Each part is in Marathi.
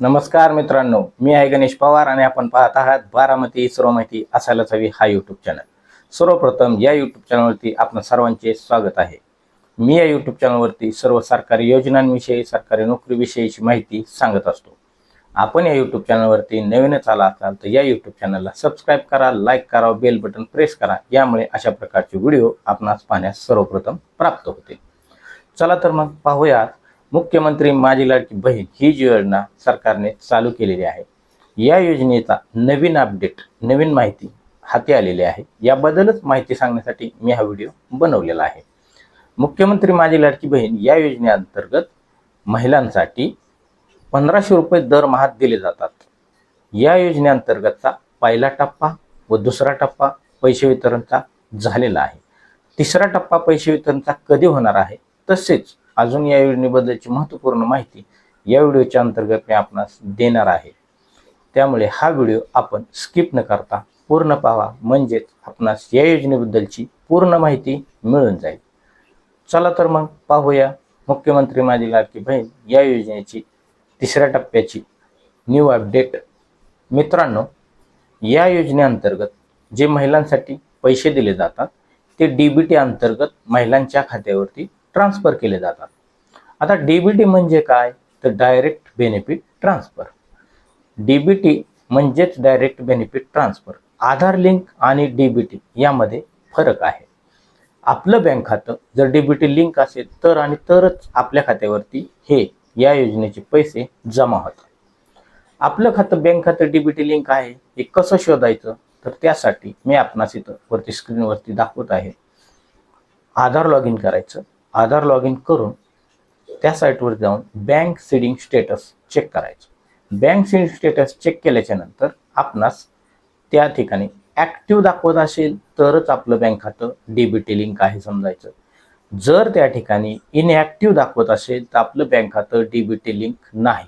नमस्कार मित्रांनो मी आहे गणेश पवार आणि आपण पाहत आहात बारामती सर्व माहिती असायलाच हवी हा यूट्यूब चॅनल सर्वप्रथम या यूट्यूब चॅनलवरती आपण सर्वांचे स्वागत आहे. मी या यूट्यूब चॅनलवरती सर्व सरकारी योजनांविषयी सरकारी नोकरीविषयीची माहिती सांगत असतो. आपण या यूट्यूब चॅनलवरती नवीनच आला असाल तर या यूट्यूब चॅनलला सबस्क्राईब करा लाईक करा बेल बटन प्रेस करा यामुळे अशा प्रकारचे व्हिडिओ आपणास पाहण्यास सर्वप्रथम प्राप्त होते चला तर मग पाहूयात मुख्यमंत्री माझी लाडकी बहीण ही जी योजना सरकारने चालू केलेली आहे. या योजनेचा नवीन अपडेट नवीन माहिती हाती आलेली आहे. याबद्दलच माहिती सांगण्यासाठी मी हा व्हिडिओ बनवलेला आहे. मुख्यमंत्री माझी लाडकी बहीण या योजनेअंतर्गत महिलांसाठी पंधराशे रुपये दरमहा दिले जातात. या योजनेअंतर्गतचा पहिला टप्पा व दुसरा टप्पा पैसे वितरणचा झालेला आहे. तिसरा टप्पा पैसे वितरणचा कधी होणार आहे? तसेच अजून या योजनेबद्दलची महत्त्वपूर्ण माहिती या व्हिडिओच्या अंतर्गत मी आपणास देणार आहे. त्यामुळे हा व्हिडिओ आपण स्किप न करता पूर्ण पाहा. म्हणजेच आपणास या योजनेबद्दलची पूर्ण माहिती मिळून जाईल. चला तर मग पाहूया. मुख्यमंत्री माझी लाडकी बहीण या योजनेची तिसऱ्या टप्प्याची न्यू अपडेट मित्रांनो या योजनेअंतर्गत जे महिलांसाठी पैसे दिले जातात ते डी बी टी अंतर्गत महिलांच्या खात्यावरती ट्रान्सफर केले जातात. आता डी बी टी म्हणजे काय? तर direct benefit transfer D B T म्हणजेच direct benefit transfer Aadhaar link आणि डी बी टी यामध्ये फरक आहे. आपलं बँक खातं जर डी बी टी लिंक असेल तर आणि तरच आपल्या खात्यावरती हे या योजनेचे पैसे जमा होतात. आपलं खातं बँक खातं डी बी टी लिंक आहे हे कसं शोधायचं? तर त्यासाठी मी आपणास इथं वरती स्क्रीनवरती दाखवत आहे. आधार लॉग इन करायचं. आधार लॉग इन करून त्या साईटवर जाऊन बँक सीडिंग स्टेटस चेक करायचं. बँक सीडिंग स्टेटस चेक केल्याच्यानंतर आपणास त्या ठिकाणी ॲक्टिव्ह दाखवत असेल तरच आपलं बँक खातं डी बी टी लिंक आहे समजायचं. जर त्या ठिकाणी इनॲक्टिव्ह दाखवत असेल तर आपलं बँक खातं डी बी टी लिंक नाही.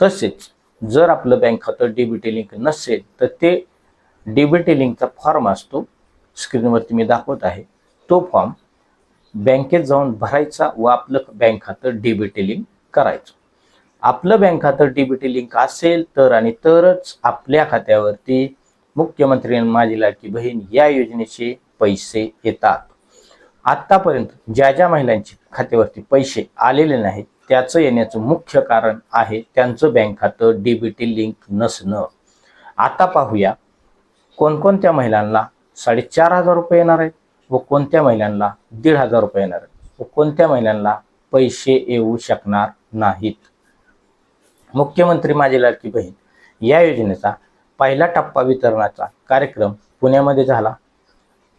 तसेच जर आपलं बँक खातं डी बी टी लिंक नसेल तर ते डी बी टी लिंकचा फॉर्म असतो स्क्रीनवरती मी दाखवत आहे. तो फॉर्म बँकेत जाऊन भरायचा व आपलं बँक खातं डी लिंक करायचं. आपलं बँक खातं डी लिंक असेल तर आणि तरच आपल्या खात्यावरती मुख्यमंत्री माझी लाडकी बहीण या योजनेचे पैसे येतात. आत्तापर्यंत ज्या ज्या महिलांचे खात्यावरती पैसे आलेले नाहीत त्याचं येण्याचं मुख्य कारण आहे त्यांचं बँक खातं डीबीटी लिंक नसणं. आता पाहूया कोणकोणत्या महिलांना साडेचार हजार रुपये येणार आहेत? व कोणत्या महिलांना दीड हजार रुपये येणार व कोणत्या महिलांना पैसे येऊ शकणार नाहीत? मुख्यमंत्री माझी लाडकी बहीण या योजनेचा पहिला टप्पा वितरणाचा कार्यक्रम पुण्यामध्ये झाला.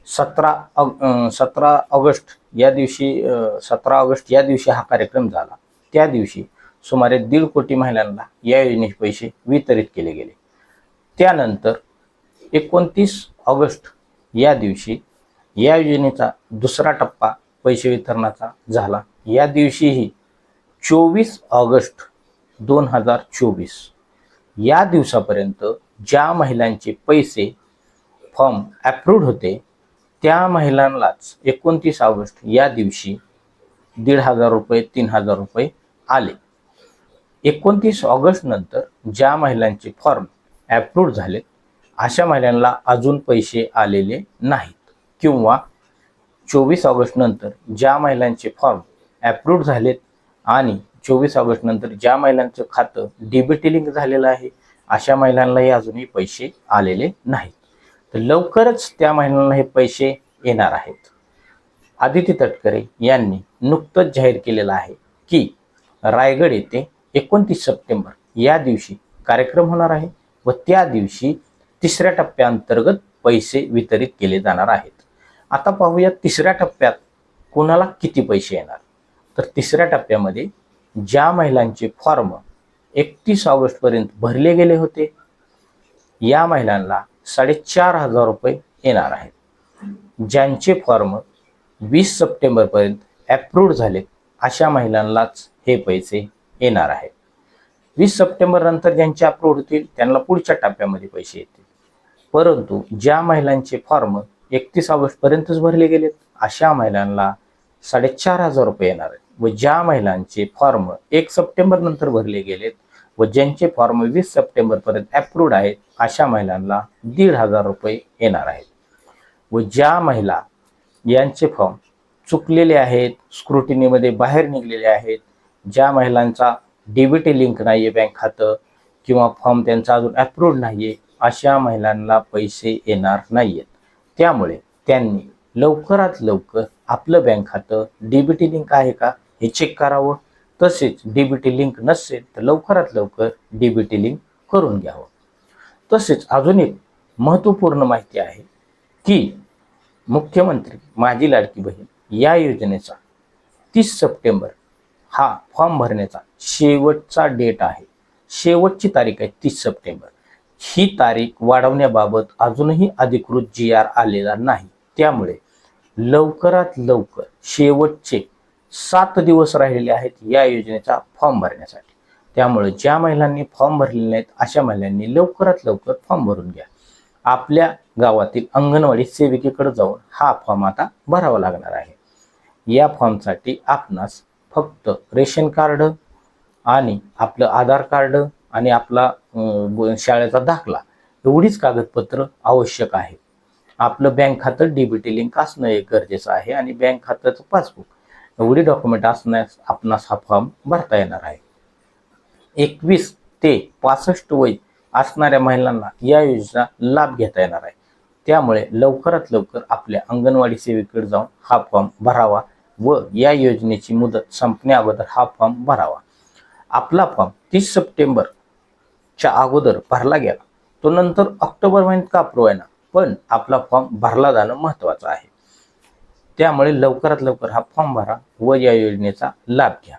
सतरा सतरा ऑगस्ट या दिवशी सतरा ऑगस्ट या दिवशी हा कार्यक्रम झाला. त्या दिवशी सुमारे दीड कोटी महिलांना या योजनेचे पैसे वितरित केले गेले. त्यानंतर एकोणतीस ऑगस्ट या दिवशी या योजनेचा दुसरा टप्पा पैसे वितरणाचा झाला. या दिवशीही चोवीस ऑगस्ट दोन हजार चोवीस. या दिवसापर्यंत ज्या महिलांचे पैसे फॉर्म ॲप्रूव्ड होते त्या महिलांनाच एकोणतीस ऑगस्ट या दिवशी दीड हजार रुपये तीन हजार रुपये आले. एकोणतीस ऑगस्ट नंतर ज्या महिलांचे फॉर्म ॲप्रूव्ड झाले अशा महिलांना अजून पैसे आलेले नाहीत. किंवा चोवीस ऑगस्ट नंतर ज्या महिलांचे फॉर्म ॲप्रूव्ड झालेत आणि चोवीस ऑगस्ट नंतर ज्या महिलांचं खातं डीबीटी लिंक झालेलं आहे अशा महिलांनाही अजूनही पैसे आलेले नाहीत. तर लवकरच त्या महिलांना हे पैसे येणार आहेत. आदिती तटकरे यांनी नुकतंच जाहीर केलेलं आहे की रायगड येथे एकोणतीस सप्टेंबर या दिवशी कार्यक्रम होणार आहे व त्या दिवशी तिसऱ्या टप्प्याअंतर्गत पैसे वितरित केले जाणार आहेत. आता पाहूया तिसऱ्या टप्प्यात कोणाला किती पैसे येणार? तर तिसऱ्या टप्प्यामध्ये ज्या महिलांचे फॉर्म एकतीस ऑगस्टपर्यंत भरले गेले होते या महिलांना साडेचार हजार रुपये येणार आहेत. ज्यांचे फॉर्म वीस सप्टेंबरपर्यंत ॲप्रूव्ड झाले अशा महिलांनाच हे पैसे येणार आहेत. वीस सप्टेंबर नंतर ज्यांचे अप्रूव्ड होतील त्यांना पुढच्या टप्प्यामध्ये पैसे येतील. परंतु ज्या महिलांचे फॉर्म एकतीस ऑगस्टपर्यंतच भरले गेलेत. अशा महिलांना साडेचार हजार रुपये येणार आहेत. व ज्या महिलांचे फॉर्म एक सप्टेंबर नंतर भरले गेलेत व ज्यांचे फॉर्म वीस सप्टेंबरपर्यंत अप्रूव्ड आहेत अशा महिलांना दीड हजार रुपये येणार आहेत. व ज्या महिला यांचे फॉर्म चुकलेले आहेत स्क्रुटिनीमध्ये बाहेर निघलेले आहेत ज्या महिलांचा डीबीटी लिंक नाही आहे बँक खातं किंवा फॉर्म त्यांचा अजून अप्रूव्ड नाही आहे अशा महिलांना पैसे येणार नाही आहेत त्यामुळे त्यांनी लवकरात लवकर आपलं बँक खातं डीबीटी लिंक आहे का हे चेक करावं. तसेच डीबीटी लिंक नसेल तर लवकरात लवकर डीबीटी लिंक करून घ्यावं. तसेच अजून एक महत्त्वपूर्ण माहिती आहे की मुख्यमंत्री माझी लाडकी बहीण या योजनेचा तीस सप्टेंबर हा फॉर्म भरण्याचा शेवटचा डेट आहे. शेवटची तारीख आहे तीस सप्टेंबर. ही तारीख वाढवण्याबाबत अजूनही अधिकृत जी आर आलेला नाही. त्यामुळे लवकरात लवकर शेवटचे सात दिवस राहिलेले आहेत या योजनेचा फॉर्म भरण्यासाठी. त्यामुळे ज्या महिलांनी फॉर्म भरलेले नाहीत अशा महिलांनी लवकरात लवकर फॉर्म भरून घ्या. आपल्या गावातील अंगणवाडी सेविकेकडे जाऊन हा फॉर्म आता भरावा लागणार आहे. या फॉर्मसाठी आपणास फक्त रेशन कार्ड आणि आपलं आधार कार्ड आणि आपला शाळेचा दाखला. एवढीच कागदपत्र आवश्यक आहे आपलं बँक खातं डीबीटी लिंक असणं हे गरजेचं आहे आणि बँक खात्याचं पासबुक. एवढी डॉक्युमेंट असण्यास आपणास हा फॉर्म भरता येणार आहे. एकवीस ते पासष्ट वय असणाऱ्या महिलांना या योजना लाभ घेता येणार आहे. त्यामुळे लवकरात लवकर आपल्या अंगणवाडी सेवेकडे जाऊन हा फॉर्म भरावा व या योजनेची मुदत संपण्या अगोदर हा फॉर्म भरावा. आपला फॉर्म तीस सप्टेंबर च्या अगोदर भरला गेला. तो नंतर ऑक्टोबर महिन्यात का अप्रूव्ह आहे ना? पण आपला फॉर्म भरला जाणं महत्त्वाचं आहे. त्यामुळे लवकरात लवकर हा फॉर्म भरा व या योजनेचा लाभ घ्या.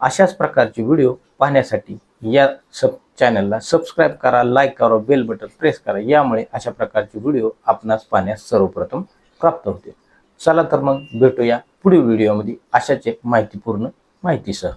अशाच प्रकारचे व्हिडिओ पाहण्यासाठी या सब चॅनलला सबस्क्राईब करा लाईक करा बेल बटन प्रेस करा. यामुळे अशा प्रकारचे व्हिडिओ आपणास पाहण्यास सर्वप्रथम प्राप्त होते चला तर मग भेटूया पुढील व्हिडिओमध्ये अशाच एक माहितीपूर्ण माहितीसह.